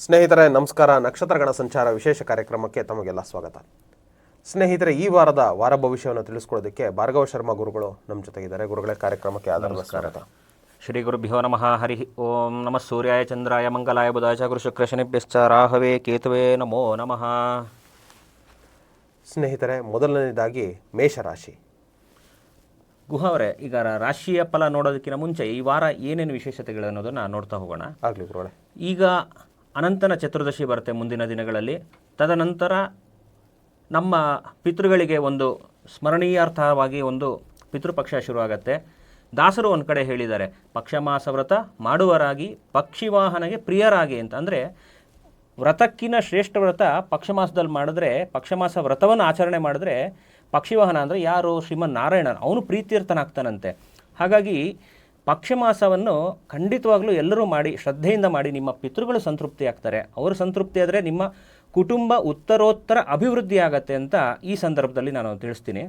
ಸ್ನೇಹಿತರೆ ನಮಸ್ಕಾರ. ನಕ್ಷತ್ರಗಣ ಸಂಚಾರ ವಿಶೇಷ ಕಾರ್ಯಕ್ರಮಕ್ಕೆ ತಮಗೆಲ್ಲ ಸ್ವಾಗತ. ಸ್ನೇಹಿತರೆ ಈ ವಾರದ ವಾರ ಭವಿಷ್ಯವನ್ನು ತಿಳಿಸ್ಕೊಳ್ಳೋದಕ್ಕೆ ಭಾರ್ಗವ ಶರ್ಮಾ ಗುರುಗಳು ನಮ್ಮ ಜೊತೆಗಿದ್ದಾರೆ. ಗುರುಗಳೇ ಕಾರ್ಯಕ್ರಮಕ್ಕೆ ಆಧಾರ ನಮಸ್ಕಾರ. ಶ್ರೀ ಗುರುಭ್ಯೋ ನಮಃ. ಹರಿ ಓಂ ನಮಃ. ಸೂರ್ಯಾಯ ಚಂದ್ರಾಯ ಮಂಗಲಾಯ ಬುಧಾಯ ಗುರು ಶುಕ್ರ ಶನಿಭ್ಯಶ್ಚ ರಾಹವೇ ಕೇತುವೆ ನಮೋ ನಮಃ. ಸ್ನೇಹಿತರೆ ಮೊದಲನೇದಾಗಿ ಮೇಷರಾಶಿ. ಗುಹ ಅವರೇ ಈಗ ರಾಶಿಯ ಫಲ ನೋಡೋದಕ್ಕಿಂತ ಮುಂಚೆ ಈ ವಾರ ಏನೇನು ವಿಶೇಷತೆಗಳು ಅನ್ನೋದನ್ನು ನೋಡ್ತಾ ಹೋಗೋಣ. ಆಗಲಿ ಗುರುಗಳೇ. ಈಗ ಅನಂತನ ಚತುರ್ದಶಿ ಬರುತ್ತೆ ಮುಂದಿನ ದಿನಗಳಲ್ಲಿ. ತದನಂತರ ನಮ್ಮ ಪಿತೃಗಳಿಗೆ ಒಂದು ಸ್ಮರಣೀಯಾರ್ಥವಾಗಿ ಒಂದು ಪಿತೃಪಕ್ಷ ಶುರುವಾಗತ್ತೆ. ದಾಸರು ಒಂದು ಕಡೆ ಹೇಳಿದ್ದಾರೆ ಪಕ್ಷಮಾಸ ವ್ರತ ಮಾಡುವರಾಗಿ, ಪಕ್ಷಿವಾಹನಗೆ ಪ್ರಿಯರಾಗಿ ಅಂತ. ಅಂದರೆ ವ್ರತಕ್ಕಿನ ಶ್ರೇಷ್ಠ ವ್ರತ ಪಕ್ಷಮಾಸದಲ್ಲಿ ಮಾಡಿದ್ರೆ, ಪಕ್ಷಮಾಸ ವ್ರತವನ್ನು ಆಚರಣೆ ಮಾಡಿದ್ರೆ ಪಕ್ಷಿವಾಹನ ಅಂದರೆ ಯಾರು ಶ್ರೀಮನ್ ನಾರಾಯಣ ಅವನು ಪ್ರೀತಿರ್ಥನಾಗ್ತಾನಂತೆ ಹಾಗಾಗಿ ಪಕ್ಷಮಾಸವನ್ನು ಖಂಡಿತವಾಗ್ಲೂ ಎಲ್ಲರೂ ಮಾಡಿ ಶ್ರದ್ಧೆಯಿಂದ ಮಾಡಿ ನಿಮ್ಮ ಪಿತೃಗಳು ಸಂತೃಪ್ತಿ ಆಗ್ತಾರೆ. ಅವರು ಸಂತೃಪ್ತಿ ಆದರೆ ನಿಮ್ಮ ಕುಟುಂಬ ಉತ್ತರೋತ್ತರ ಅಭಿವೃದ್ಧಿ ಆಗತ್ತೆ ಅಂತ ಈ ಸಂದರ್ಭದಲ್ಲಿ ನಾನು ತಿಳಿಸ್ತೀನಿ.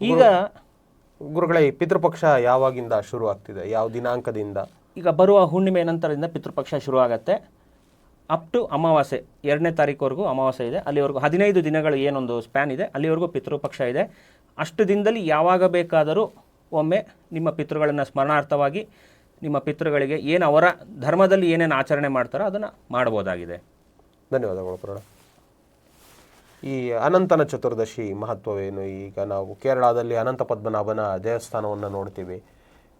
ಈಗ ಗುರುಗಳೇ ಪಿತೃಪಕ್ಷ ಯಾವಾಗಿಂದ ಶುರು ಆಗ್ತಿದೆ? ಯಾವ ದಿನಾಂಕದಿಂದ? ಈಗ ಬರುವ ಹುಣ್ಣಿಮೆ ನಂತರದಿಂದ ಪಿತೃಪಕ್ಷ ಶುರು ಆಗತ್ತೆ. ಅಪ್ ಟು ಅಮಾವಾಸ್ಯೆ ಎರಡನೇ ತಾರೀಕುವರೆಗೂ ಅಮಾವಾಸ್ಯೆ ಇದೆ. ಅಲ್ಲಿವರೆಗೂ ಹದಿನೈದು ದಿನಗಳು ಏನೊಂದು ಸ್ಪ್ಯಾನ್ ಇದೆ. ಅಲ್ಲಿವರೆಗೂ ಪಿತೃಪಕ್ಷ ಇದೆ. ಅಷ್ಟು ದಿನದಲ್ಲಿ ಯಾವಾಗ ಬೇಕಾದರೂ ಒಮ್ಮೆ ನಿಮ್ಮ ಪಿತೃಗಳನ್ನು ಸ್ಮರಣಾರ್ಥವಾಗಿ ನಿಮ್ಮ ಪಿತೃಗಳಿಗೆ ಏನು ಅವರ ಧರ್ಮದಲ್ಲಿ ಏನೇನು ಆಚರಣೆ ಮಾಡ್ತಾರೋ ಅದನ್ನು ಮಾಡ್ಬೋದಾಗಿದೆ ಧನ್ಯವಾದಗಳು ಗುರುಗಳೇ ಈ ಅನಂತನ ಚತುರ್ದಶಿ ಮಹತ್ವವೇನು? ಈಗ ನಾವು ಕೇರಳದಲ್ಲಿ ಅನಂತ ಪದ್ಮನಾಭನ ದೇವಸ್ಥಾನವನ್ನು ನೋಡ್ತೀವಿ.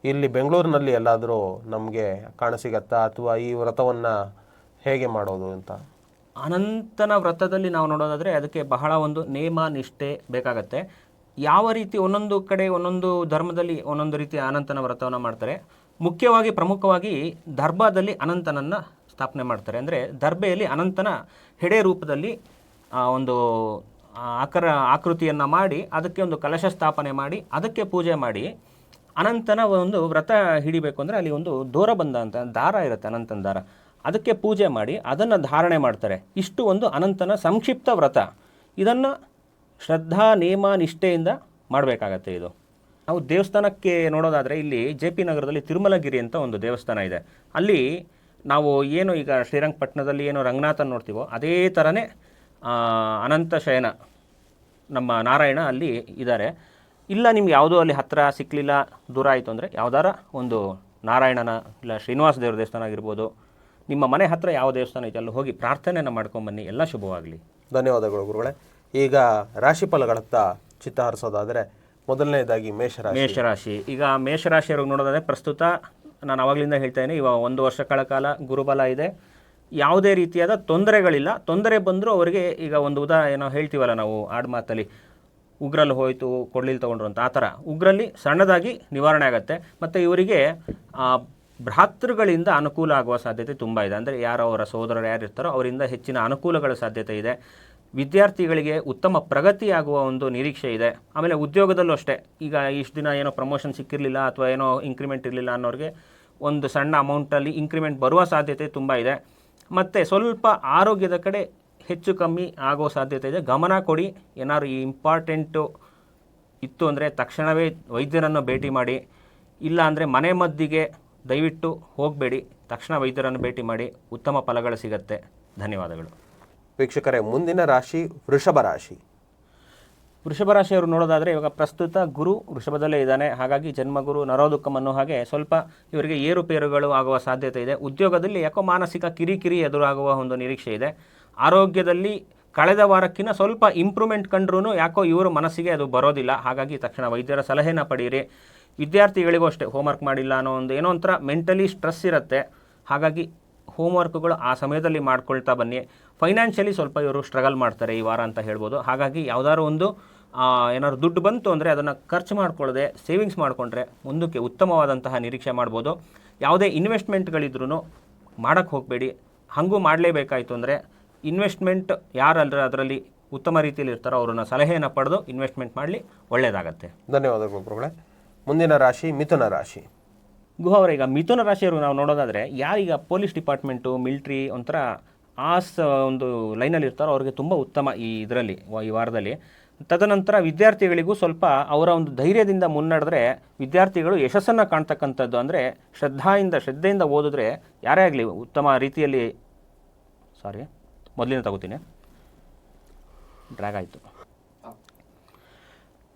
ಇಲ್ಲಿ ಬೆಂಗಳೂರಿನಲ್ಲಿ ಎಲ್ಲಾದರೂ ನಮಗೆ ಕಾಣಸಿಗತ್ತಾ? ಅಥವಾ ಈ ವ್ರತವನ್ನು ಹೇಗೆ ಮಾಡೋದು ಅಂತ? ಅನಂತನ ವ್ರತದಲ್ಲಿ ನಾವು ನೋಡೋದಾದರೆ ಅದಕ್ಕೆ ಬಹಳ ಒಂದು ನೇಮ ನಿಷ್ಠೆ ಬೇಕಾಗತ್ತೆ. ಯಾವ ರೀತಿ ಒಂದೊಂದು ಕಡೆ, ಒಂದೊಂದು ಧರ್ಮದಲ್ಲಿ ಒಂದೊಂದು ರೀತಿ ಅನಂತನ ವ್ರತವನ್ನು ಮಾಡ್ತಾರೆ. ಮುಖ್ಯವಾಗಿ, ಪ್ರಮುಖವಾಗಿ ದರ್ಭಾದಲ್ಲಿ ಅನಂತನನ್ನು ಸ್ಥಾಪನೆ ಮಾಡ್ತಾರೆ. ಅಂದರೆ ದರ್ಬೆಯಲ್ಲಿ ಅನಂತನ ಹೆಡೆ ರೂಪದಲ್ಲಿ ಒಂದು ಆಕರ ಆಕೃತಿಯನ್ನು ಮಾಡಿ, ಅದಕ್ಕೆ ಒಂದು ಕಲಶ ಸ್ಥಾಪನೆ ಮಾಡಿ, ಅದಕ್ಕೆ ಪೂಜೆ ಮಾಡಿ, ಅನಂತನ ಒಂದು ವ್ರತ ಹಿಡಿಬೇಕು ಅಂದರೆ ಅಲ್ಲಿ ಒಂದು ದೂರ ಬಂದ ಅಂತ, ದಾರ ಇರುತ್ತೆ ಅನಂತನ ದಾರ. ಅದಕ್ಕೆ ಪೂಜೆ ಮಾಡಿ, ಅದನ್ನು ಧಾರಣೆ ಮಾಡ್ತಾರೆ. ಇಷ್ಟು ಒಂದು ಅನಂತನ ಸಂಕ್ಷಿಪ್ತ ವ್ರತ. ಇದನ್ನು ಶ್ರದ್ಧಾ, ನೇಮ, ನಿಷ್ಠೆಯಿಂದ ಮಾಡಬೇಕಾಗತ್ತೆ ಇದು. ನಾವು ದೇವಸ್ಥಾನಕ್ಕೆ ನೋಡೋದಾದರೆ ಇಲ್ಲಿ ಜೆ ಪಿ ನಗರದಲ್ಲಿ ತಿರುಮಲಗಿರಿ ಅಂತ ಒಂದು ದೇವಸ್ಥಾನ ಇದೆ. ಅಲ್ಲಿ ನಾವು ಏನು ಈಗ ಶ್ರೀರಂಗಪಟ್ಟಣದಲ್ಲಿ ಏನು ರಂಗನಾಥನ ನೋಡ್ತೀವೋ ಅದೇ ಥರನೇ ಅನಂತ ಶಯನ, ನಮ್ಮ ನಾರಾಯಣ ಅಲ್ಲಿ ಇದ್ದಾರೆ. ಇಲ್ಲ, ನಿಮ್ಗೆ ಯಾವುದೋ ಅಲ್ಲಿ ಹತ್ತಿರ ಸಿಕ್ಕಲಿಲ್ಲ ದೂರ ಆಯಿತು ಅಂದರೆ ಯಾವ್ದಾರ ಒಂದು ನಾರಾಯಣನ ಇಲ್ಲ ಶ್ರೀನಿವಾಸ ದೇವ್ರ ದೇವಸ್ಥಾನ ಆಗಿರ್ಬೋದು, ನಿಮ್ಮ ಮನೆ ಹತ್ತಿರ ಯಾವ ದೇವಸ್ಥಾನ ಇದೆ ಅಲ್ಲಿ ಹೋಗಿ ಪ್ರಾರ್ಥನೆಯನ್ನು ಮಾಡ್ಕೊಂಬನ್ನಿ. ಎಲ್ಲ ಶುಭವಾಗಲಿ. ಧನ್ಯವಾದಗಳು ಗುರುಗಳೇ. ಈಗ ರಾಶಿ ಫಲಗಳತ್ತ ಚಿತ್ತ ಹರಿಸೋದಾದರೆ ಮೊದಲನೇದಾಗಿ ಮೇಷರಾಶಿ. ಮೇಷರಾಶಿ. ಈಗ ಮೇಷರಾಶಿಯವ್ರಿಗೆ ನೋಡೋದಾದ್ರೆ ಪ್ರಸ್ತುತ ನಾನು ಅವಾಗಲಿಂದ ಹೇಳ್ತಾ ಇದ್ದೀನಿ, ಇವಾಗ ಒಂದು ವರ್ಷಗಳ ಕಾಲ ಗುರುಬಲ ಇದೆ. ಯಾವುದೇ ರೀತಿಯಾದ ತೊಂದರೆಗಳಿಲ್ಲ. ತೊಂದರೆ ಬಂದರೂ ಅವರಿಗೆ ಈಗ ಒಂದು ಉದಾ, ಏನೋ ಹೇಳ್ತೀವಲ್ಲ ನಾವು ಆಡ್ಮಾತಲ್ಲಿ ಉಗ್ರಲ್ಲಿ ಹೋಯಿತು ಕೊಡ್ಲಿಲ್ಲಿ ತೊಗೊಂಡ್ರು ಅಂತ, ಆ ಥರ. ಉಗ್ರಲ್ಲಿ ಸಣ್ಣದಾಗಿ ನಿವಾರಣೆ ಆಗುತ್ತೆ. ಮತ್ತು ಇವರಿಗೆ ಭ್ರಾತೃಗಳಿಂದ ಅನುಕೂಲ ಆಗುವ ಸಾಧ್ಯತೆ ತುಂಬ ಇದೆ. ಅಂದರೆ ಯಾರು ಅವರ ಸೋದರರು ಯಾರು ಇರ್ತಾರೋ ಅವರಿಂದ ಹೆಚ್ಚಿನ ಅನುಕೂಲಗಳ ಸಾಧ್ಯತೆ ಇದೆ. ವಿದ್ಯಾರ್ಥಿಗಳಿಗೆ ಉತ್ತಮ ಪ್ರಗತಿಯಾಗುವ ಒಂದು ನಿರೀಕ್ಷೆ ಇದೆ. ಆಮೇಲೆ ಉದ್ಯೋಗದಲ್ಲೂ ಅಷ್ಟೇ. ಈಗ ಇಷ್ಟು ದಿನ ಏನೋ ಪ್ರಮೋಷನ್ ಸಿಕ್ಕಿರಲಿಲ್ಲ ಅಥವಾ ಏನೋ ಇನ್ಕ್ರಿಮೆಂಟ್ ಇರಲಿಲ್ಲ ಅನ್ನೋರಿಗೆ ಒಂದು ಸಣ್ಣ ಅಮೌಂಟಲ್ಲಿ ಇನ್ಕ್ರಿಮೆಂಟ್ ಬರುವ ಸಾಧ್ಯತೆ ತುಂಬ ಇದೆ. ಮತ್ತು ಸ್ವಲ್ಪ ಆರೋಗ್ಯದ ಕಡೆ ಹೆಚ್ಚು ಕಮ್ಮಿ ಆಗೋ ಸಾಧ್ಯತೆ ಇದೆ. ಗಮನ ಕೊಡಿ. ಏನಾದ್ರು ಈ ಇಂಪಾರ್ಟೆಂಟು ಇತ್ತು ಅಂದರೆ ತಕ್ಷಣವೇ ವೈದ್ಯರನ್ನು ಭೇಟಿ ಮಾಡಿ. ಇಲ್ಲ ಅಂದರೆ ಮನೆ ಮದ್ದಿಗೆ ದಯವಿಟ್ಟು ಹೋಗಬೇಡಿ. ತಕ್ಷಣ ವೈದ್ಯರನ್ನು ಭೇಟಿ ಮಾಡಿ. ಉತ್ತಮ ಫಲಗಳು ಸಿಗತ್ತೆ. ಧನ್ಯವಾದಗಳು. ವೀಕ್ಷಕರೇ, ಮುಂದಿನ ರಾಶಿ ವೃಷಭ ರಾಶಿ. ವೃಷಭ ರಾಶಿಯವರು ನೋಡೋದಾದರೆ ಇವಾಗ ಪ್ರಸ್ತುತ ಗುರು ವೃಷಭದಲ್ಲೇ ಇದ್ದಾನೆ. ಹಾಗಾಗಿ ಜನ್ಮಗುರು ನರೋದುಕ್ಕಂ ಅನ್ನೋ ಹಾಗೆ ಸ್ವಲ್ಪ ಇವರಿಗೆ ಏರುಪೇರುಗಳು ಆಗುವ ಸಾಧ್ಯತೆ ಇದೆ. ಉದ್ಯೋಗದಲ್ಲಿ ಯಾಕೋ ಮಾನಸಿಕ ಕಿರಿಕಿರಿ ಎದುರಾಗುವ ಒಂದು ನಿರೀಕ್ಷೆ ಇದೆ. ಆರೋಗ್ಯದಲ್ಲಿ ಕಳೆದ ವಾರಕ್ಕಿಂತ ಸ್ವಲ್ಪ ಇಂಪ್ರೂವ್ಮೆಂಟ್ ಕಂಡ್ರೂ ಯಾಕೋ ಇವರ ಮನಸ್ಸಿಗೆ ಅದು ಬರೋದಿಲ್ಲ. ಹಾಗಾಗಿ ತಕ್ಷಣ ವೈದ್ಯರ ಸಲಹೆನ ಪಡೆಯಿರಿ. ವಿದ್ಯಾರ್ಥಿಗಳಿಗೂ ಅಷ್ಟೇ, ಹೋಮ್ವರ್ಕ್ ಮಾಡಿಲ್ಲ ಅನ್ನೋ ಒಂದು ಏನೋ ಒಂಥರ ಮೆಂಟಲಿ ಸ್ಟ್ರೆಸ್ ಇರುತ್ತೆ. ಹಾಗಾಗಿ ಹೋಮ್ವರ್ಕ್ಗಳು ಆ ಸಮಯದಲ್ಲಿ ಮಾಡ್ಕೊಳ್ತಾ ಬನ್ನಿ. ಫೈನಾನ್ಷಿಯಲಿ ಸ್ವಲ್ಪ ಇವರು ಸ್ಟ್ರಗಲ್ ಮಾಡ್ತಾರೆ ಈ ವಾರ ಅಂತ ಹೇಳ್ಬೋದು. ಹಾಗಾಗಿ ಯಾವುದಾದ್ರು ಒಂದು ಏನಾದ್ರು ದುಡ್ಡು ಬಂತು ಅಂದರೆ ಅದನ್ನು ಖರ್ಚು ಮಾಡ್ಕೊಳ್ಳದೆ ಸೇವಿಂಗ್ಸ್ ಮಾಡಿಕೊಂಡ್ರೆ ಮುಂದಕ್ಕೆ ಉತ್ತಮವಾದಂತಹ ನಿರೀಕ್ಷೆ ಮಾಡ್ಬೋದು. ಯಾವುದೇ ಇನ್ವೆಸ್ಟ್ಮೆಂಟ್ಗಳಿದ್ರೂ ಮಾಡೋಕ್ಕೆ ಹೋಗಬೇಡಿ. ಹಾಗೂ ಮಾಡಲೇಬೇಕಾಯಿತು ಅಂದರೆ ಇನ್ವೆಸ್ಟ್ಮೆಂಟ್ ಯಾರಲ್ಲರ ಅದರಲ್ಲಿ ಉತ್ತಮ ರೀತಿಯಲ್ಲಿ ಇರ್ತಾರೋ ಅವ್ರನ್ನ ಸಲಹೆಯನ್ನು ಪಡೆದು ಇನ್ವೆಸ್ಟ್ಮೆಂಟ್ ಮಾಡಲಿ ಒಳ್ಳೆಯದಾಗತ್ತೆ ಧನ್ಯವಾದಗಳು ಮುಂದಿನ ರಾಶಿ ಮಿಥುನ ರಾಶಿ. ಗುಹ ಅವರ ಈಗ ಮಿಥುನ ರಾಶಿಯವರು ನಾವು ನೋಡೋದಾದರೆ ಯಾರೀಗ ಪೊಲೀಸ್ ಡಿಪಾರ್ಟ್ಮೆಂಟು, ಮಿಲ್ಟ್ರಿ ಒಂಥರ ಆ ಸ ಒಂದು ಲೈನಲ್ಲಿ ಇರ್ತಾರೋ ಅವ್ರಿಗೆ ತುಂಬ ಉತ್ತಮ ಈ ಇದರಲ್ಲಿ ಈ ವಾರದಲ್ಲಿ. ತದನಂತರ ವಿದ್ಯಾರ್ಥಿಗಳಿಗೂ ಸ್ವಲ್ಪ ಅವರ ಒಂದು ಧೈರ್ಯದಿಂದ ಮುನ್ನಡೆದ್ರೆ ವಿದ್ಯಾರ್ಥಿಗಳು ಯಶಸ್ಸನ್ನು ಕಾಣ್ತಕ್ಕಂಥದ್ದು ಅಂದರೆ ಶ್ರದ್ಧಾಯಿಂದ, ಶ್ರದ್ಧೆಯಿಂದ ಓದಿದ್ರೆ ಯಾರೇ ಆಗಲಿ ಉತ್ತಮ ರೀತಿಯಲ್ಲಿ ಸಾರಿ ಮೊದಲಿನ ತಗೋತೀನಿ. ಡ್ರ್ಯಾಗ್ ಆಯಿತು.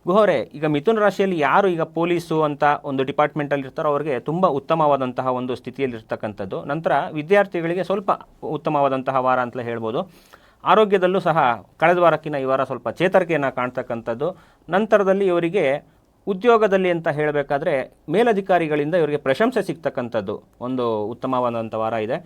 ಗುಹೋರೆ, ಈಗ ಮಿಥುನ ರಾಶಿಯಲ್ಲಿ ಯಾರು ಈಗ ಪೊಲೀಸು ಅಂತ ಒಂದು ಡಿಪಾರ್ಟ್ಮೆಂಟಲ್ಲಿ ಇರ್ತಾರೋ ಅವರಿಗೆ ತುಂಬ ಉತ್ತಮವಾದಂತಹ ಒಂದು ಸ್ಥಿತಿಯಲ್ಲಿ ಇರ್ತಕ್ಕಂಥದ್ದು. ನಂತರ ವಿದ್ಯಾರ್ಥಿಗಳಿಗೆ ಸ್ವಲ್ಪ ಉತ್ತಮವಾದಂತಹ ವಾರ ಅಂತಲೇ ಹೇಳ್ಬೋದು. ಆರೋಗ್ಯದಲ್ಲೂ ಸಹ ಕಳೆದ ವಾರಕ್ಕಿಂತ ಈ ವಾರ ಸ್ವಲ್ಪ ಚೇತರಿಕೆಯನ್ನು ಕಾಣ್ತಕ್ಕಂಥದ್ದು. ನಂತರದಲ್ಲಿ ಇವರಿಗೆ ಉದ್ಯೋಗದಲ್ಲಿ ಅಂತ ಹೇಳಬೇಕಾದ್ರೆ ಮೇಲಧಿಕಾರಿಗಳಿಂದ ಇವರಿಗೆ ಪ್ರಶಂಸೆ ಸಿಗ್ತಕ್ಕಂಥದ್ದು ಒಂದು ಉತ್ತಮವಾದಂಥ ವಾರ ಇದೆ.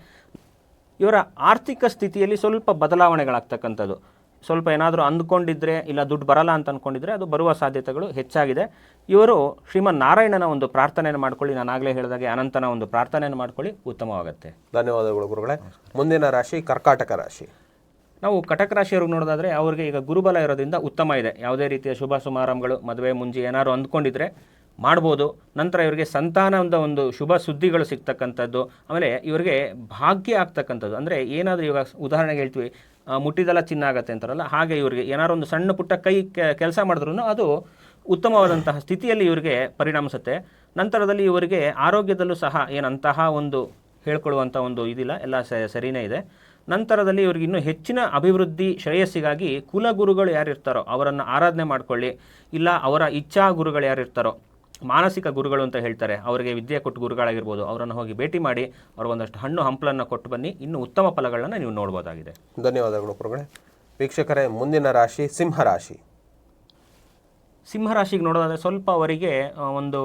ಇವರ ಆರ್ಥಿಕ ಸ್ಥಿತಿಯಲ್ಲಿ ಸ್ವಲ್ಪ ಬದಲಾವಣೆಗಳಾಗ್ತಕ್ಕಂಥದ್ದು. ಸ್ವಲ್ಪ ಏನಾದರೂ ಅಂದ್ಕೊಂಡಿದ್ರೆ ಇಲ್ಲ ದುಡ್ಡು ಬರಲ್ಲ ಅಂತ ಅಂದ್ಕೊಂಡಿದ್ರೆ ಅದು ಬರುವ ಸಾಧ್ಯತೆಗಳು ಹೆಚ್ಚಾಗಿದೆ. ಇವರು ಶ್ರೀಮನ್ ನಾರಾಯಣನ ಒಂದು ಪ್ರಾರ್ಥನೆಯನ್ನು ಮಾಡ್ಕೊಳ್ಳಿ. ನಾನು ಆಗಲೇ ಹೇಳಿದಾಗೆ ಅನಂತನ ಒಂದು ಪ್ರಾರ್ಥನೆಯನ್ನು ಮಾಡ್ಕೊಳ್ಳಿ. ಉತ್ತಮವಾಗುತ್ತೆ. ಧನ್ಯವಾದಗಳು ಗುರುಗಳೇ. ಮುಂದಿನ ರಾಶಿ ಕರ್ಕಾಟಕ ರಾಶಿ. ನಾವು ಕಟಕ ರಾಶಿಯವ್ರಿಗೆ ನೋಡೋದಾದ್ರೆ ಅವರಿಗೆ ಈಗ ಗುರುಬಲ ಇರೋದ್ರಿಂದ ಉತ್ತಮ ಇದೆ. ಯಾವುದೇ ರೀತಿಯ ಶುಭ ಸಮಾರಂಭಗಳು ಮದುವೆ ಮುಂಜಿ ಏನಾದ್ರು ಅಂದ್ಕೊಂಡಿದ್ರೆ ಮಾಡ್ಬೋದು. ನಂತರ ಇವರಿಗೆ ಸಂತಾನದ ಒಂದು ಶುಭ ಸುದ್ದಿಗಳು ಸಿಗ್ತಕ್ಕಂಥದ್ದು. ಆಮೇಲೆ ಇವರಿಗೆ ಭಾಗ್ಯ ಆಗ್ತಕ್ಕಂಥದ್ದು. ಅಂದರೆ ಏನಾದರೂ ಇವಾಗ ಉದಾಹರಣೆಗೆ ಹೇಳ್ತೀವಿ. ಮುಟ್ಟಿದೆಲ್ಲ ಚಿನ್ನ ಆಗತ್ತೆ ಅಂತಾರಲ್ಲ, ಹಾಗೆ ಇವರಿಗೆ ಏನಾರು ಒಂದು ಸಣ್ಣ ಪುಟ್ಟ ಕೈ ಕೆಲಸ ಮಾಡಿದ್ರು ಅದು ಉತ್ತಮವಾದಂತಹ ಸ್ಥಿತಿಯಲ್ಲಿ ಇವರಿಗೆ ಪರಿಣಮಿಸುತ್ತೆ ನಂತರದಲ್ಲಿ ಇವರಿಗೆ ಆರೋಗ್ಯದಲ್ಲೂ ಸಹ ಏನಂತಹ ಒಂದು ಹೇಳ್ಕೊಳ್ಳುವಂಥ ಒಂದು ಇದಿಲ್ಲ, ಎಲ್ಲ ಸ- ಸರಿನೇ ಇದೆ. ನಂತರದಲ್ಲಿ ಇವ್ರಿಗೆ ಇನ್ನೂ ಹೆಚ್ಚಿನ ಅಭಿವೃದ್ಧಿ ಶ್ರೇಯಸ್ಸಿಗಾಗಿ ಕುಲಗುರುಗಳು ಯಾರಿರ್ತಾರೋ ಅವರನ್ನು ಆರಾಧನೆ ಮಾಡ್ಕೊಳ್ಳಿ, ಇಲ್ಲ ಅವರ ಇಚ್ಛಾ ಗುರುಗಳು ಯಾರಿರ್ತಾರೋ ಮಾನಸಿಕ ಗುರುಗಳು ಅಂತ ಹೇಳ್ತಾರೆ. ಅವರಿಗೆ ವಿದ್ಯೆ ಕೊಟ್ಟು ಗುರುಗಳಾಗಿರ್ಬೋದು. ಅವರನ್ನು ಹೋಗಿ ಭೇಟಿ ಮಾಡಿ ಅವ್ರಿಗೊಂದಷ್ಟು ಹಣ್ಣು ಹಂಪಲನ್ನು ಕೊಟ್ಟು ಬನ್ನಿ. ಇನ್ನೂ ಉತ್ತಮ ಫಲಗಳನ್ನು ನೀವು ನೋಡ್ಬೋದಾಗಿದೆ. ಧನ್ಯವಾದಗಳು ಪ್ರೋಗ್ರೆ ವೀಕ್ಷಕರೇ ಮುಂದಿನ ರಾಶಿ ಸಿಂಹರಾಶಿ. ಸಿಂಹರಾಶಿಗೆ ನೋಡೋದಾದರೆ ಸ್ವಲ್ಪ ಅವರಿಗೆ ಒಂದು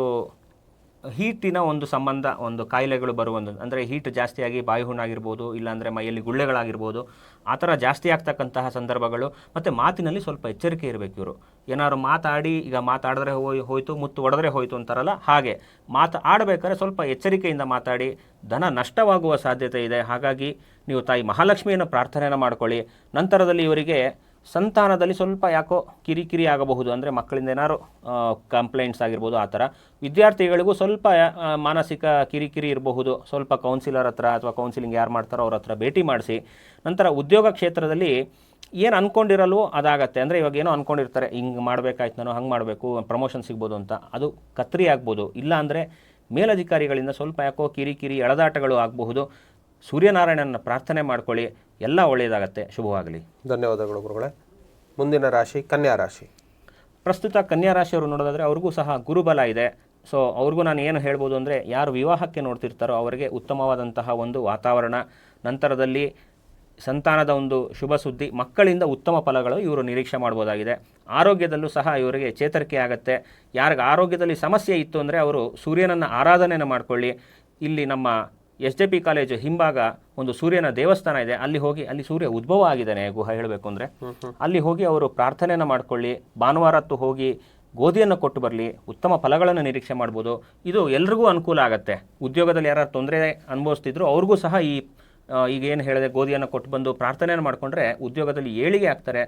ಹೀಟಿನ ಒಂದು ಸಂಬಂಧ, ಒಂದು ಕಾಯಿಲೆಗಳು ಬರುವಂಥದ್ದು. ಅಂದರೆ ಹೀಟ್ ಜಾಸ್ತಿಯಾಗಿ ಬಾಯಿ ಹುಣ್ಣಾಗಿರ್ಬೋದು ಇಲ್ಲಾಂದರೆ ಮೈಯಲ್ಲಿ ಗುಳ್ಳೆಗಳಾಗಿರ್ಬೋದು, ಆ ಥರ ಜಾಸ್ತಿ ಆಗ್ತಕ್ಕಂತಹ ಸಂದರ್ಭಗಳು. ಮತ್ತು ಮಾತಿನಲ್ಲಿ ಸ್ವಲ್ಪ ಎಚ್ಚರಿಕೆ ಇರಬೇಕು ಇವರು. ಏನಾದ್ರು ಮಾತಾಡಿ, ಈಗ ಮಾತಾಡಿದ್ರೆ ಹೋಯ್, ಹೋಯ್ತು, ಮುತ್ತು ಒಡೆದ್ರೆ ಹೋಯ್ತು ಅಂತಾರಲ್ಲ, ಹಾಗೆ. ಮಾತು ಆಡಬೇಕಾದ್ರೆ ಸ್ವಲ್ಪ ಎಚ್ಚರಿಕೆಯಿಂದ ಮಾತಾಡಿ. ಧನ ನಷ್ಟವಾಗುವ ಸಾಧ್ಯತೆ ಇದೆ. ಹಾಗಾಗಿ ನೀವು ತಾಯಿ ಮಹಾಲಕ್ಷ್ಮಿಯನ್ನು ಪ್ರಾರ್ಥನೆಯನ್ನು ಮಾಡ್ಕೊಳ್ಳಿ. ನಂತರದಲ್ಲಿ ಇವರಿಗೆ ಸಂತಾನದಲ್ಲಿ ಸ್ವಲ್ಪ ಯಾಕೋ ಕಿರಿಕಿರಿ ಆಗಬಹುದು ಅಂದರೆ ಮಕ್ಕಳಿಂದ ಏನಾದ್ರು ಕಂಪ್ಲೇಂಟ್ಸ್ ಆಗಿರ್ಬೋದು ಆ ಥರ. ವಿದ್ಯಾರ್ಥಿಗಳಿಗೂ ಸ್ವಲ್ಪ ಮಾನಸಿಕ ಕಿರಿಕಿರಿ ಇರಬಹುದು. ಸ್ವಲ್ಪ ಕೌನ್ಸಿಲರ್ ಹತ್ರ ಅಥವಾ ಕೌನ್ಸಿಲಿಂಗ್ ಯಾರು ಮಾಡ್ತಾರೋ ಅವ್ರ ಹತ್ರ ಭೇಟಿ ಮಾಡಿಸಿ. ನಂತರ ಉದ್ಯೋಗ ಕ್ಷೇತ್ರದಲ್ಲಿ ಏನು ಅಂದ್ಕೊಂಡಿರಲ್ವೋ ಅದಾಗತ್ತೆ. ಅಂದರೆ ಇವಾಗ ಏನೋ ಅಂದ್ಕೊಂಡಿರ್ತಾರೆ ಹಿಂಗೆ ಮಾಡಬೇಕಾಯ್ತು ನಾನು, ಹಂಗೆ ಮಾಡಬೇಕು ಪ್ರಮೋಷನ್ ಸಿಗ್ಬೋದು ಅಂತ. ಅದು ಕತ್ರಿ ಆಗ್ಬೋದು. ಇಲ್ಲ ಅಂದರೆ ಮೇಲಧಿಕಾರಿಗಳಿಂದ ಸ್ವಲ್ಪ ಯಾಕೋ ಕಿರಿಕಿರಿ, ಎಳೆದಾಟಗಳು ಆಗಬಹುದು. ಸೂರ್ಯನಾರಾಯಣನ ಪ್ರಾರ್ಥನೆ ಮಾಡ್ಕೊಳ್ಳಿ. ಎಲ್ಲ ಒಳ್ಳೆಯದಾಗತ್ತೆ. ಶುಭವಾಗಲಿ. ಧನ್ಯವಾದಗಳು ಗುರುಗಳೇ. ಮುಂದಿನ ರಾಶಿ ಕನ್ಯಾ ರಾಶಿ. ಪ್ರಸ್ತುತ ಕನ್ಯಾ ರಾಶಿಯವರು ನೋಡೋದಾದರೆ ಅವ್ರಿಗೂ ಸಹ ಗುರುಬಲ ಇದೆ. ಸೊ ಅವ್ರಿಗೂ ನಾನು ಏನು ಹೇಳ್ಬೋದು ಅಂದರೆ ಯಾರು ವಿವಾಹಕ್ಕೆ ನೋಡ್ತಿರ್ತಾರೋ ಅವರಿಗೆ ಉತ್ತಮವಾದಂತಹ ಒಂದು ವಾತಾವರಣ. ನಂತರದಲ್ಲಿ ಸಂತಾನದ ಒಂದು ಶುಭ ಸುದ್ದಿ ಮಕ್ಕಳಿಂದ ಉತ್ತಮ ಫಲಗಳು ಇವರು ನಿರೀಕ್ಷೆ ಮಾಡ್ಬೋದಾಗಿದೆ. ಆರೋಗ್ಯದಲ್ಲೂ ಸಹ ಇವರಿಗೆ ಚೇತರಿಕೆ ಆಗುತ್ತೆ. ಯಾರಿಗೆ ಆರೋಗ್ಯದಲ್ಲಿ ಸಮಸ್ಯೆ ಇತ್ತು ಅಂದರೆ ಅವರು ಸೂರ್ಯನನ್ನು ಆರಾಧನೆಯನ್ನು ಮಾಡ್ಕೊಳ್ಳಿ. ಇಲ್ಲಿ ನಮ್ಮ ಎಸ್ ಜೆ ಪಿ ಕಾಲೇಜು ಹಿಂಭಾಗ ಒಂದು ಸೂರ್ಯನ ದೇವಸ್ಥಾನ ಇದೆ. ಅಲ್ಲಿ ಹೋಗಿ ಅಲ್ಲಿ ಸೂರ್ಯ ಉದ್ಭವ ಆಗಿದ್ದಾನೆ ಗುಹ ಹೇಳಬೇಕು ಅಂದರೆ. ಅಲ್ಲಿ ಹೋಗಿ ಅವರು ಪ್ರಾರ್ಥನೆಯನ್ನು ಮಾಡ್ಕೊಳ್ಳಿ ಭಾನುವಾರತ್ತು ಹೋಗಿ ಗೋಧಿಯನ್ನು ಕೊಟ್ಟು ಬರಲಿ ಉತ್ತಮ ಫಲಗಳನ್ನು ನಿರೀಕ್ಷೆ ಮಾಡ್ಬೋದು. ಇದು ಎಲ್ರಿಗೂ ಅನುಕೂಲ ಆಗುತ್ತೆ. ಉದ್ಯೋಗದಲ್ಲಿ ಯಾರು ತೊಂದರೆ ಅನುಭವಿಸ್ತಿದ್ರು ಅವ್ರಿಗೂ ಸಹ ಈ ಈಗ ಏನು ಹೇಳಿದೆ ಗೋಧಿಯನ್ನು ಕೊಟ್ಟು ಬಂದು ಪ್ರಾರ್ಥನೆಯನ್ನು ಮಾಡಿಕೊಂಡ್ರೆ ಉದ್ಯೋಗದಲ್ಲಿ ಏಳಿಗೆ ಆಗ್ತಾರೆ.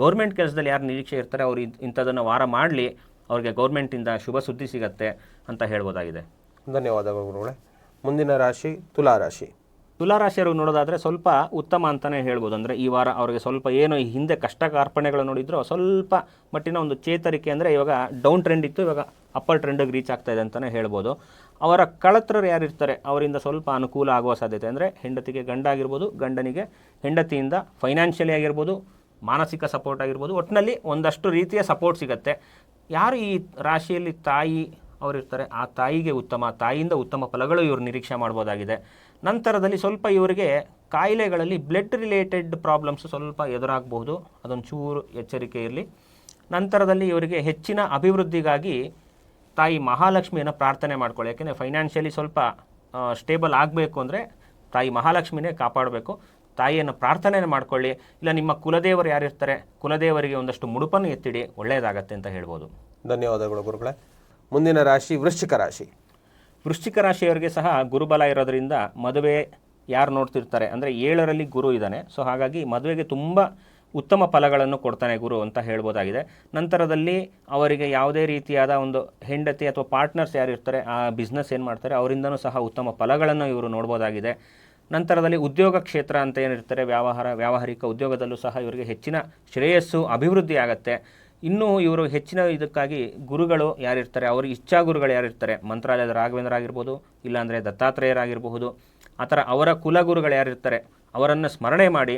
ಗೌರ್ಮೆಂಟ್ ಕೆಲಸದಲ್ಲಿ ಯಾರು ನಿರೀಕ್ಷೆ ಇರ್ತಾರೆ ಅವ್ರು ಇಂಥದನ್ನು ಇಂಥದ್ದನ್ನು ವಾರ ಮಾಡಲಿ ಅವ್ರಿಗೆ ಗೌರ್ಮೆಂಟಿಂದ ಶುಭ ಸುದ್ದಿ ಸಿಗತ್ತೆ ಅಂತ ಹೇಳ್ಬೋದಾಗಿದೆ. ಧನ್ಯವಾದಗಳು ಗುರುಗಳೇ. ಮುಂದಿನ ರಾಶಿ ತುಲಾ ರಾಶಿ. ತುಲಾರಾಶಿಯರು ನೋಡೋದಾದ್ರೆ ಸ್ವಲ್ಪ ಉತ್ತಮ ಅಂತಲೇ ಹೇಳ್ಬೋದು. ಅಂದರೆ ಈ ವಾರ ಅವರಿಗೆ ಸ್ವಲ್ಪ ಏನು ಈ ಹಿಂದೆ ಕಷ್ಟ ಕಾರ್ಪಣ್ಯಗಳು ನೋಡಿದ್ರು ಸ್ವಲ್ಪ ಮಟ್ಟಿನ ಒಂದು ಚೇತರಿಕೆ ಅಂದರೆ ಇವಾಗ ಡೌನ್ ಟ್ರೆಂಡ್ ಇತ್ತು, ಇವಾಗ ಅಪ್ಪರ್ ಟ್ರೆಂಡಿಗೆ ರೀಚ್ ಆಗ್ತಾ ಇದೆ ಅಂತಲೇ ಹೇಳ್ಬೋದು. ಅವರ ಕಳತ್ರರು ಯಾರಿರ್ತಾರೆ ಅವರಿಂದ ಸ್ವಲ್ಪ ಅನುಕೂಲ ಆಗುವ ಸಾಧ್ಯತೆ ಅಂದರೆ ಹೆಂಡತಿಗೆ ಗಂಡ ಆಗಿರ್ಬೋದು ಗಂಡನಿಗೆ ಹೆಂಡತಿಯಿಂದ ಫೈನಾನ್ಷಿಯಲಿ ಆಗಿರ್ಬೋದು, ಮಾನಸಿಕ ಸಪೋರ್ಟ್ ಆಗಿರ್ಬೋದು. ಒಟ್ಟಿನಲ್ಲಿ ಒಂದಷ್ಟು ರೀತಿಯ ಸಪೋರ್ಟ್ ಸಿಗುತ್ತೆ. ಯಾರು ಈ ರಾಶಿಯಲ್ಲಿ ತಾಯಿ ಅವರಿರ್ತಾರೆ. ಆ ತಾಯಿಗೆ ಉತ್ತಮ ತಾಯಿಯಿಂದ ಉತ್ತಮ ಫಲಗಳು ಇವರು ನಿರೀಕ್ಷೆ ಮಾಡ್ಬೋದಾಗಿದೆ. ನಂತರದಲ್ಲಿ ಸ್ವಲ್ಪ ಇವರಿಗೆ ಕಾಯಿಲೆಗಳಲ್ಲಿ ಬ್ಲಡ್ ರಿಲೇಟೆಡ್ ಪ್ರಾಬ್ಲಮ್ಸ್ ಸ್ವಲ್ಪ ಎದುರಾಗಬಹುದು. ಅದೊಂದು ಚೂರು ಎಚ್ಚರಿಕೆ ಇರಲಿ. ನಂತರದಲ್ಲಿ ಇವರಿಗೆ ಹೆಚ್ಚಿನ ಅಭಿವೃದ್ಧಿಗಾಗಿ ತಾಯಿ ಮಹಾಲಕ್ಷ್ಮಿಯನ್ನು ಪ್ರಾರ್ಥನೆ ಮಾಡ್ಕೊಳ್ಳಿ. ಯಾಕೆಂದರೆ ಫೈನಾನ್ಷಿಯಲಿ ಸ್ವಲ್ಪ ಸ್ಟೇಬಲ್ ಆಗಬೇಕು ಅಂದರೆ ತಾಯಿ ಮಹಾಲಕ್ಷ್ಮಿನೇ ಕಾಪಾಡಬೇಕು. ತಾಯಿಯನ್ನು ಪ್ರಾರ್ಥನೆ ಮಾಡ್ಕೊಳ್ಳಿ. ಇಲ್ಲ, ನಿಮ್ಮ ಕುಲದೇವರು ಯಾರಿರ್ತಾರೆ? ಕುಲದೇವರಿಗೆ ಒಂದಷ್ಟು ಮುಡುಪನ್ನು ಎತ್ತಿಡಿ. ಒಳ್ಳೆಯದಾಗತ್ತೆ ಅಂತ ಹೇಳ್ಬೋದು. ಧನ್ಯವಾದಗಳು ಗುರುಗಳೇ. ಮುಂದಿನ ರಾಶಿ ವೃಶ್ಚಿಕ ರಾಶಿ. ವೃಶ್ಚಿಕ ರಾಶಿಯವರಿಗೆ ಸಹ ಗುರುಬಲ ಇರೋದರಿಂದ ಮದುವೆ ಯಾರು ನೋಡ್ತಿರ್ತಾರೆ? ಅಂದರೆ ಏಳರಲ್ಲಿ ಗುರು ಇದ್ದಾನೆ. ಸೊ ಹಾಗಾಗಿ ಮದುವೆಗೆ ತುಂಬ ಉತ್ತಮ ಫಲಗಳನ್ನು ಕೊಡ್ತಾನೆ ಗುರು ಅಂತ ಹೇಳ್ಬೋದಾಗಿದೆ. ನಂತರದಲ್ಲಿ ಅವರಿಗೆ ಯಾವುದೇ ರೀತಿಯಾದ ಒಂದು ಹೆಂಡತಿ ಅಥವಾ ಪಾರ್ಟ್ನರ್ಸ್ ಯಾರು ಇರ್ತಾರೆ, ಆ ಬಿಸ್ನೆಸ್ ಏನು ಮಾಡ್ತಾರೆ, ಅವರಿಂದನೂ ಸಹ ಉತ್ತಮ ಫಲಗಳನ್ನು ಇವರು ನೋಡ್ಬೋದಾಗಿದೆ. ನಂತರದಲ್ಲಿ ಉದ್ಯೋಗ ಕ್ಷೇತ್ರ ಅಂತ ಏನಿರ್ತಾರೆ, ವ್ಯವಹಾರ, ವ್ಯಾವಹಾರಿಕ ಉದ್ಯೋಗದಲ್ಲೂ ಸಹ ಇವರಿಗೆ ಹೆಚ್ಚಿನ ಶ್ರೇಯಸ್ಸು ಅಭಿವೃದ್ಧಿ ಆಗತ್ತೆ ಇನ್ನೂ ಇವರು ಹೆಚ್ಚಿನ ಇದಕ್ಕಾಗಿ ಗುರುಗಳು ಯಾರಿರ್ತಾರೆ? ಅವ್ರ ಇಚ್ಛಾ ಗುರುಗಳು ಯಾರಿರ್ತಾರೆ? ಮಂತ್ರಾಲಯದ ರಾಘವೇಂದ್ರ ಆಗಿರ್ಬೋದು ಇಲ್ಲಾಂದರೆ ದತ್ತಾತ್ರೇಯರಾಗಿರಬಹುದು. ಆ ಥರ ಅವರ ಕುಲಗುರುಗಳು ಯಾರಿರ್ತಾರೆ? ಅವರನ್ನು ಸ್ಮರಣೆ ಮಾಡಿ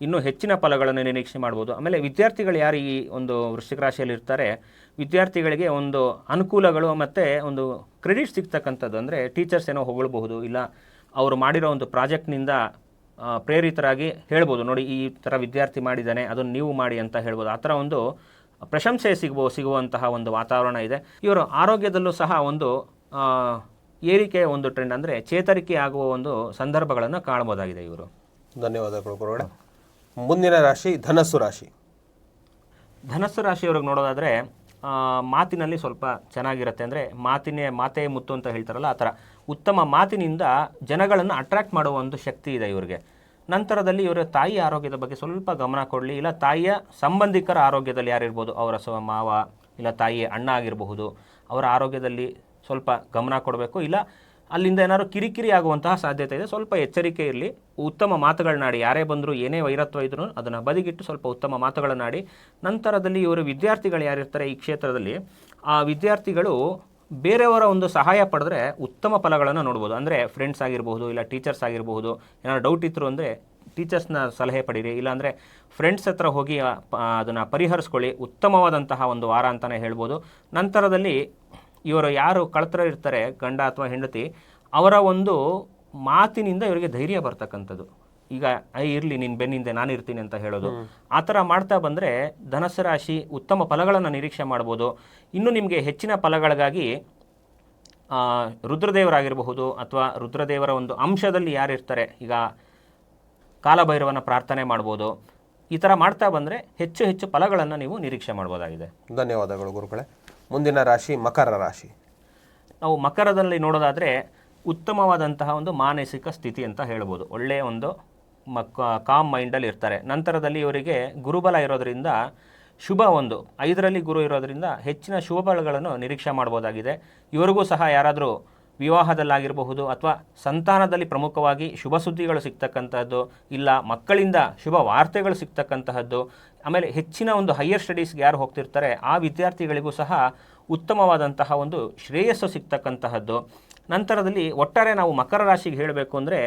ಇನ್ನೂ ಹೆಚ್ಚಿನ ಫಲಗಳನ್ನು ನಿರೀಕ್ಷೆ ಮಾಡ್ಬೋದು. ಆಮೇಲೆ ವಿದ್ಯಾರ್ಥಿಗಳು ಯಾರು ಈ ಒಂದು ವೃಶ್ಚಿಕ ರಾಶಿಯಲ್ಲಿ ಇರ್ತಾರೆ ವಿದ್ಯಾರ್ಥಿಗಳಿಗೆ ಒಂದು ಅನುಕೂಲಗಳು ಮತ್ತು ಒಂದು ಕ್ರೆಡಿಟ್ ಸಿಗ್ತಕ್ಕಂಥದ್ದು. ಅಂದರೆ ಟೀಚರ್ಸ್ ಏನೋ ಹೊಗಳಬಹುದು, ಇಲ್ಲ ಅವರು ಮಾಡಿರೋ ಒಂದು ಪ್ರಾಜೆಕ್ಟ್ನಿಂದ ಪ್ರೇರಿತರಾಗಿ ಹೇಳ್ಬೋದು. ನೋಡಿ, ಈ ಥರ ವಿದ್ಯಾರ್ಥಿ ಮಾಡಿದ್ದಾನೆ, ಅದನ್ನು ನೀವು ಮಾಡಿ ಅಂತ ಹೇಳ್ಬೋದು. ಆ ಥರ ಒಂದು ಪ್ರಶಂಸೆ ಸಿಗುವ ಸಿಗುವಂತಹ ಒಂದು ವಾತಾವರಣ ಇದೆ. ಇವರು ಆರೋಗ್ಯದಲ್ಲೂ ಸಹ ಒಂದು ಏರಿಕೆಯ ಒಂದು ಟ್ರೆಂಡ್ ಅಂದರೆ ಚೇತರಿಕೆ ಆಗುವ ಒಂದು ಸಂದರ್ಭಗಳನ್ನು ಕಾಣಬಹುದಾಗಿದೆ ಇವರು. ಧನ್ಯವಾದಗಳು ಮುಂದಿನ ರಾಶಿ ಧನಸ್ಸು ರಾಶಿ. ಧನಸ್ಸು ರಾಶಿಯವ್ರಿಗೆ ನೋಡೋದಾದರೆ ಮಾತಿನಲ್ಲಿ ಸ್ವಲ್ಪ ಚೆನ್ನಾಗಿರುತ್ತೆ ಅಂದರೆ ಮಾತಿನೇ ಮಾತೇ ಮುತ್ತು ಅಂತ ಹೇಳ್ತಾರಲ್ಲ ಆ ಥರ. ಉತ್ತಮ ಮಾತಿನಿಂದ ಜನಗಳನ್ನು ಅಟ್ರಾಕ್ಟ್ ಮಾಡುವ ಒಂದು ಶಕ್ತಿ ಇದೆ ಇವರಿಗೆ. ನಂತರದಲ್ಲಿ ಇವರ ತಾಯಿ ಆರೋಗ್ಯದ ಬಗ್ಗೆ ಸ್ವಲ್ಪ ಗಮನ ಕೊಡಲಿ. ಇಲ್ಲ, ತಾಯಿಯ ಸಂಬಂಧಿಕರ ಆರೋಗ್ಯದಲ್ಲಿ ಯಾರಿರ್ಬೋದು? ಅವರ ಸ್ವ ಮಾವ, ಇಲ್ಲ, ತಾಯಿಯ ಅಣ್ಣ ಆಗಿರಬಹುದು. ಅವರ ಆರೋಗ್ಯದಲ್ಲಿ ಸ್ವಲ್ಪ ಗಮನ ಕೊಡಬೇಕು. ಇಲ್ಲ, ಅಲ್ಲಿಂದ ಏನಾದ್ರು ಕಿರಿಕಿರಿ ಆಗುವಂತಹ ಸಾಧ್ಯತೆ ಇದೆ. ಸ್ವಲ್ಪ ಎಚ್ಚರಿಕೆ ಇರಲಿ. ಉತ್ತಮ ಮಾತುಗಳನ್ನಾಡಿ ಯಾರೇ ಬಂದರೂ, ಏನೇ ವೈರತ್ವ ಇದ್ರೂ ಅದನ್ನು ಬದಿಗಿಟ್ಟು ಸ್ವಲ್ಪ ಉತ್ತಮ ಮಾತುಗಳನ್ನಾಡಿ ನಂತರದಲ್ಲಿ ಇವರು ವಿದ್ಯಾರ್ಥಿಗಳು ಯಾರಿರ್ತಾರೆ ಈ ಕ್ಷೇತ್ರದಲ್ಲಿ? ಆ ವಿದ್ಯಾರ್ಥಿಗಳು ಬೇರೆಯವರ ಒಂದು ಸಹಾಯ ಪಡೆದ್ರೆ ಉತ್ತಮ ಫಲಗಳನ್ನು ನೋಡ್ಬೋದು. ಅಂದರೆ ಫ್ರೆಂಡ್ಸ್ ಆಗಿರಬಹುದು, ಇಲ್ಲ ಟೀಚರ್ಸ್ ಆಗಿರಬಹುದು, ಏನಾದ್ರು ಡೌಟ್ ಇತ್ತು ಅಂದರೆ ಟೀಚರ್ಸ್ನ ಸಲಹೆ ಪಡೀರಿ. ಇಲ್ಲಾಂದರೆ ಫ್ರೆಂಡ್ಸ್ ಹತ್ರ ಹೋಗಿ ಅದನ್ನು ಪರಿಹರಿಸ್ಕೊಳ್ಳಿ. ಉತ್ತಮವಾದಂತಹ ಒಂದು ವಾರ ಅಂತಲೇ ಹೇಳ್ಬೋದು. ನಂತರದಲ್ಲಿ ಇವರು ಯಾರು ಕಳ್ತರ ಇರ್ತಾರೆ, ಗಂಡ ಅಥವಾ ಹೆಂಡತಿ, ಅವರ ಒಂದು ಮಾತಿನಿಂದ ಇವರಿಗೆ ಧೈರ್ಯ ಬರ್ತಕ್ಕಂಥದ್ದು. ಈಗ ಐ ಇರಲಿ ನಿನ್ನ ಬೆನ್ನಿಂದೆ ನಾನು ಇರ್ತೀನಿ ಅಂತ ಹೇಳೋದು. ಆ ಥರ ಮಾಡ್ತಾ ಬಂದರೆ ಧನಸ್ಸು ರಾಶಿ ಉತ್ತಮ ಫಲಗಳನ್ನು ನಿರೀಕ್ಷೆ ಮಾಡ್ಬೋದು. ಇನ್ನು ನಿಮಗೆ ಹೆಚ್ಚಿನ ಫಲಗಳಿಗಾಗಿ ರುದ್ರದೇವರಾಗಿರಬಹುದು ಅಥವಾ ರುದ್ರದೇವರ ಒಂದು ಅಂಶದಲ್ಲಿ ಯಾರಿರ್ತಾರೆ ಈಗ ಕಾಲಭೈರವನ ಪ್ರಾರ್ಥನೆ ಮಾಡ್ಬೋದು. ಈ ಥರ ಮಾಡ್ತಾ ಬಂದರೆ ಹೆಚ್ಚು ಹೆಚ್ಚು ಫಲಗಳನ್ನು ನೀವು ನಿರೀಕ್ಷೆ ಮಾಡ್ಬೋದಾಗಿದೆ. ಧನ್ಯವಾದಗಳು ಗುರುಗಳೇ. ಮುಂದಿನ ರಾಶಿ ಮಕರ ರಾಶಿ. ನಾವು ಮಕರದಲ್ಲಿ ನೋಡೋದಾದರೆ ಉತ್ತಮವಾದಂತಹ ಒಂದು ಮಾನಸಿಕ ಸ್ಥಿತಿ ಅಂತ ಹೇಳ್ಬೋದು. ಒಳ್ಳೆಯ ಒಂದು ಮಕ್ಕ ಕಾಮ್ ಮೈಂಡಲ್ಲಿ ಇರ್ತಾರೆ. ನಂತರದಲ್ಲಿ ಇವರಿಗೆ ಗುರುಬಲ ಇರೋದರಿಂದ ಶುಭ ಒಂದು. ಐದರಲ್ಲಿ ಗುರು ಇರೋದರಿಂದ ಹೆಚ್ಚಿನ ಶುಭ ಬಲಗಳನ್ನು ನಿರೀಕ್ಷೆ ಮಾಡ್ಬೋದಾಗಿದೆ. ಇವರಿಗೂ ಸಹ ಯಾರಾದರೂ ವಿವಾಹದಲ್ಲಾಗಿರಬಹುದು ಅಥವಾ ಸಂತಾನದಲ್ಲಿ ಪ್ರಮುಖವಾಗಿ ಶುಭ ಸುದ್ದಿಗಳು ಸಿಗ್ತಕ್ಕಂತಹದ್ದು ಇಲ್ಲ ಮಕ್ಕಳಿಂದ ಶುಭ ವಾರ್ತೆಗಳು ಸಿಗ್ತಕ್ಕಂತಹದ್ದು ಆಮೇಲೆ ಹೆಚ್ಚಿನ ಒಂದು ಹೈಯರ್ ಸ್ಟಡೀಸ್ಗೆ ಯಾರು ಹೋಗ್ತಿರ್ತಾರೆ, ಆ ವಿದ್ಯಾರ್ಥಿಗಳಿಗೂ ಸಹ ಉತ್ತಮವಾದಂತಹ ಒಂದು ಶ್ರೇಯಸ್ಸು ಸಿಗ್ತಕ್ಕಂತಹದ್ದು ನಂತರದಲ್ಲಿ ಒಟ್ಟಾರೆ ನಾವು ಮಕರ ರಾಶಿಗೆ ಹೇಳಬೇಕು ಅಂದರೆ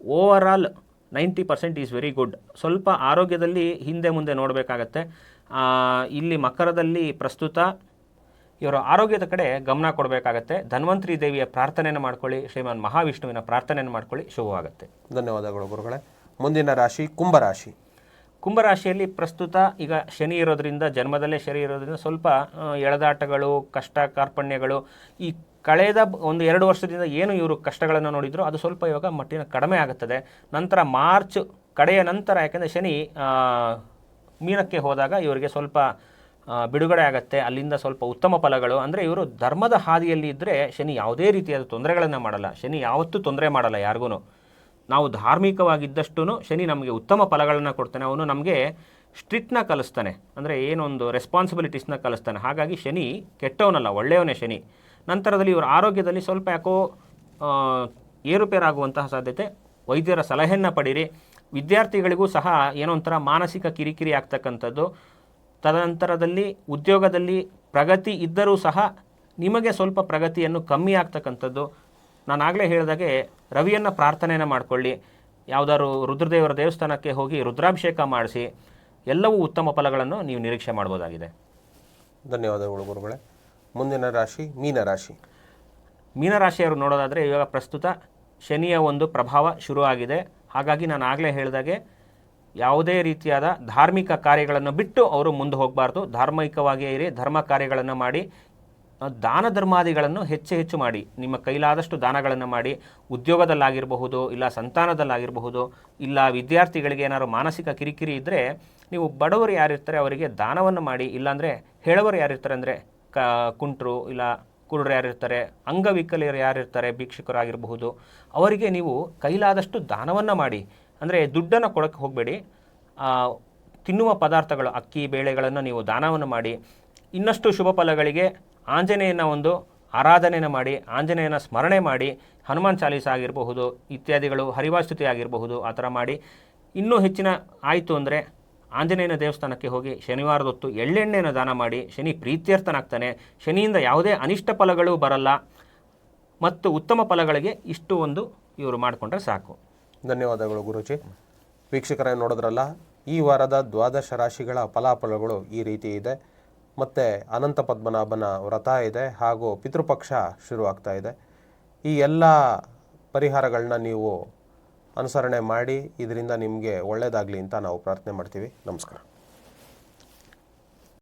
overall ninety percent is very good. ಸ್ವಲ್ಪ ಆರೋಗ್ಯದಲ್ಲಿ ಹಿಂದೆ ಮುಂದೆ ನೋಡಬೇಕಾಗತ್ತೆ. ಇಲ್ಲಿ ಮಕರದಲ್ಲಿ ಪ್ರಸ್ತುತ ಇವರ ಆರೋಗ್ಯದ ಕಡೆ ಗಮನ ಕೊಡಬೇಕಾಗತ್ತೆ. ಧನ್ವಂತರಿ ದೇವಿಯ ಪ್ರಾರ್ಥನೆಯನ್ನು ಮಾಡ್ಕೊಳ್ಳಿ, ಶ್ರೀಮಾನ್ ಮಹಾವಿಷ್ಣುವಿನ ಪ್ರಾರ್ಥನೆಯನ್ನು ಮಾಡ್ಕೊಳ್ಳಿ, ಶುಭವಾಗುತ್ತೆ. ಧನ್ಯವಾದಗಳು ಗುರುಗಳೇ. ಮುಂದಿನ ರಾಶಿ ಕುಂಭರಾಶಿ ಕುಂಭರಾಶಿಯಲ್ಲಿ ಪ್ರಸ್ತುತ ಈಗ ಶನಿ ಇರೋದ್ರಿಂದ, ಜನ್ಮದಲ್ಲೇ ಶನಿ ಇರೋದ್ರಿಂದ ಸ್ವಲ್ಪ ಎಳೆದಾಟಗಳು, ಕಷ್ಟ ಕಾರ್ಪಣ್ಯಗಳು, ಈ ಕಳೆದ ಒಂದು ಎರಡು ವರ್ಷದಿಂದ ಏನು ಇವರು ಕಷ್ಟಗಳನ್ನು ನೋಡಿದ್ರು, ಅದು ಸ್ವಲ್ಪ ಇವಾಗ ಮಟ್ಟಿನ ಕಡಿಮೆ ಆಗುತ್ತದೆ. ನಂತರ ಮಾರ್ಚ್ ಕಡೆಯ ನಂತರ, ಯಾಕೆಂದರೆ ಶನಿ ಮೀನಕ್ಕೆ ಹೋದಾಗ ಇವರಿಗೆ ಸ್ವಲ್ಪ ಬಿಡುಗಡೆ ಆಗುತ್ತೆ. ಅಲ್ಲಿಂದ ಸ್ವಲ್ಪ ಉತ್ತಮ ಫಲಗಳು. ಅಂದರೆ ಇವರು ಧರ್ಮದ ಹಾದಿಯಲ್ಲಿ ಇದ್ದರೆ ಶನಿ ಯಾವುದೇ ರೀತಿಯಾದ ತೊಂದರೆಗಳನ್ನು ಮಾಡಲ್ಲ. ಶನಿ ಯಾವತ್ತೂ ತೊಂದರೆ ಮಾಡಲ್ಲ ಯಾರಿಗೂ ನಾವು ಧಾರ್ಮಿಕವಾಗಿದ್ದಷ್ಟು ಶನಿ ನಮಗೆ ಉತ್ತಮ ಫಲಗಳನ್ನು ಕೊಡ್ತಾನೆ. ಅವನು ನಮಗೆ ಸ್ಟ್ರಿಕ್ಟ್ನ ಕಲಿಸ್ತಾನೆ. ಅಂದರೆ ಏನೊಂದು ರೆಸ್ಪಾನ್ಸಿಬಿಲಿಟೀಸ್ನ ಕಲಿಸ್ತಾನೆ. ಹಾಗಾಗಿ ಶನಿ ಕೆಟ್ಟವನಲ್ಲ, ಒಳ್ಳೆಯವನೇ ಶನಿ. ನಂತರದಲ್ಲಿ ಇವರ ಆರೋಗ್ಯದಲ್ಲಿ ಸ್ವಲ್ಪ ಯಾಕೋ ಏರುಪೇರಾಗುವಂತಹ ಸಾಧ್ಯತೆ. ವೈದ್ಯರ ಸಲಹೆಯನ್ನು ಪಡೀರಿ. ವಿದ್ಯಾರ್ಥಿಗಳಿಗೂ ಸಹ ಏನೋ ಒಂಥರ ಮಾನಸಿಕ ಕಿರಿಕಿರಿ ಆಗ್ತಕ್ಕಂಥದ್ದು. ತದನಂತರದಲ್ಲಿ ಉದ್ಯೋಗದಲ್ಲಿ ಪ್ರಗತಿ ಇದ್ದರೂ ಸಹ ನಿಮಗೆ ಸ್ವಲ್ಪ ಪ್ರಗತಿಯನ್ನು ಕಮ್ಮಿ ಆಗ್ತಕ್ಕಂಥದ್ದು. ನಾನು ಆಗಲೇ ಹೇಳಿದಾಗೆ ರವಿಯನ್ನು ಪ್ರಾರ್ಥನೆಯನ್ನು ಮಾಡಿಕೊಳ್ಳಿ ಯಾವುದಾದ್ರು ರುದ್ರದೇವರ ದೇವಸ್ಥಾನಕ್ಕೆ ಹೋಗಿ ರುದ್ರಾಭಿಷೇಕ ಮಾಡಿಸಿ ಎಲ್ಲವೂ ಉತ್ತಮ ಫಲಗಳನ್ನು ನೀವು ನಿರೀಕ್ಷೆ ಮಾಡ್ಬೋದಾಗಿದೆ. ಧನ್ಯವಾದಗಳು ಗುರುಗಳೇ. ಮುಂದಿನ ರಾಶಿ ಮೀನರಾಶಿ ಮೀನರಾಶಿಯವರು ನೋಡೋದಾದರೆ ಇವಾಗ ಪ್ರಸ್ತುತ ಶನಿಯ ಒಂದು ಪ್ರಭಾವ ಶುರುವಾಗಿದೆ ಹಾಗಾಗಿ ನಾನು ಆಗಲೇ ಹೇಳಿದಾಗೆ ಯಾವುದೇ ರೀತಿಯಾದ ಧಾರ್ಮಿಕ ಕಾರ್ಯಗಳನ್ನು ಬಿಟ್ಟು ಅವರು ಮುಂದೆ ಹೋಗಬಾರ್ದು. ಧಾರ್ಮಿಕವಾಗಿಯೇ ಇರಿ ಧರ್ಮ ಕಾರ್ಯಗಳನ್ನು ಮಾಡಿ ದಾನ ಧರ್ಮಾದಿಗಳನ್ನು ಹೆಚ್ಚು ಹೆಚ್ಚು ಮಾಡಿ, ನಿಮ್ಮ ಕೈಲಾದಷ್ಟು ದಾನಗಳನ್ನು ಮಾಡಿ, ಉದ್ಯೋಗದಲ್ಲಾಗಿರಬಹುದು ಇಲ್ಲ ಸಂತಾನದಲ್ಲಾಗಿರಬಹುದು ಇಲ್ಲ ವಿದ್ಯಾರ್ಥಿಗಳಿಗೆ ಏನಾದರೂ ಮಾನಸಿಕ ಕಿರಿಕಿರಿ ಇದ್ದರೆ ನೀವು ಬಡವರು ಯಾರಿರ್ತಾರೆ ಅವರಿಗೆ ದಾನವನ್ನು ಮಾಡಿ, ಇಲ್ಲಾಂದರೆ ಹೇಳೋರು ಯಾರಿರ್ತಾರೆ ಅಂದರೆ ಕ, ಕುಂಟ್ರು ಇಲ್ಲ ಕುರುಡರು ಯಾರಿರ್ತಾರೆ ಅಂಗವಿಕಲಿಯರು ಯಾರಿರ್ತಾರೆ, ಭಿಕ್ಷುಕರಾಗಿರಬಹುದು, ಅವರಿಗೆ ನೀವು ಕೈಲಾದಷ್ಟು ದಾನವನ್ನು ಮಾಡಿ. ಅಂದರೆ ದುಡ್ಡನ್ನು ಕೊಡೋಕ್ಕೆ ಹೋಗಬೇಡಿ. ತಿನ್ನುವ ಪದಾರ್ಥಗಳು, ಅಕ್ಕಿ, ಬೇಳೆಗಳನ್ನು ನೀವು ದಾನವನ್ನು ಮಾಡಿ. ಇನ್ನಷ್ಟು ಶುಭ ಫಲಗಳಿಗೆ ಆಂಜನೇಯನ ಒಂದು ಆರಾಧನೆಯನ್ನು ಮಾಡಿ, ಆಂಜನೇಯನ ಸ್ಮರಣೆ ಮಾಡಿ, ಹನುಮಾನ್ ಚಾಲೀಸ ಆಗಿರಬಹುದು, ಇತ್ಯಾದಿಗಳು ಹರಿವಾಸ್ತುತಿ ಆಗಿರಬಹುದು ಆ ಥರ ಮಾಡಿ. ಇನ್ನೂ ಹೆಚ್ಚಿನ ಆಯಿತು ಅಂದರೆ ಆಂಜನೇಯನ ದೇವಸ್ಥಾನಕ್ಕೆ ಹೋಗಿ ಶನಿವಾರದೊತ್ತು ಎಳ್ಳೆಣ್ಣೆಯನ್ನು ದಾನ ಮಾಡಿ, ಶನಿ ಪ್ರೀತ್ಯರ್ಥನಾಗ್ತಾನೆ. ಶನಿಯಿಂದ ಯಾವುದೇ ಅನಿಷ್ಟ ಫಲಗಳು ಬರಲ್ಲ. ಮತ್ತು ಉತ್ತಮ ಫಲಗಳಿಗೆ ಇಷ್ಟು ಒಂದು ಇವರು ಮಾಡಿಕೊಂಡ್ರೆ ಸಾಕು. ಧನ್ಯವಾದಗಳು ಗುರುಜಿ. ವೀಕ್ಷಕರೇ ನೋಡಿದ್ರಲ್ಲ, ಈ ವಾರದ ದ್ವಾದಶ ರಾಶಿಗಳ ಫಲಾಫಲಗಳು ಈ ರೀತಿ ಇದೆ. ಮತ್ತು ಅನಂತ ಪದ್ಮನಾಭನ ವ್ರತ ಇದೆ ಹಾಗೂ ಪಿತೃಪಕ್ಷ ಶುರುವಾಗ್ತಾ ಇದೆ. ಈ ಎಲ್ಲ ಪರಿಹಾರಗಳನ್ನ ನೀವು ಅನುಸರಣೆ ಮಾಡಿ, ಇದರಿಂದ ನಿಮಗೆ ಒಳ್ಳೆಯದಾಗಲಿ ಅಂತ ನಾವು ಪ್ರಾರ್ಥನೆ ಮಾಡ್ತೀವಿ. ನಮಸ್ಕಾರ.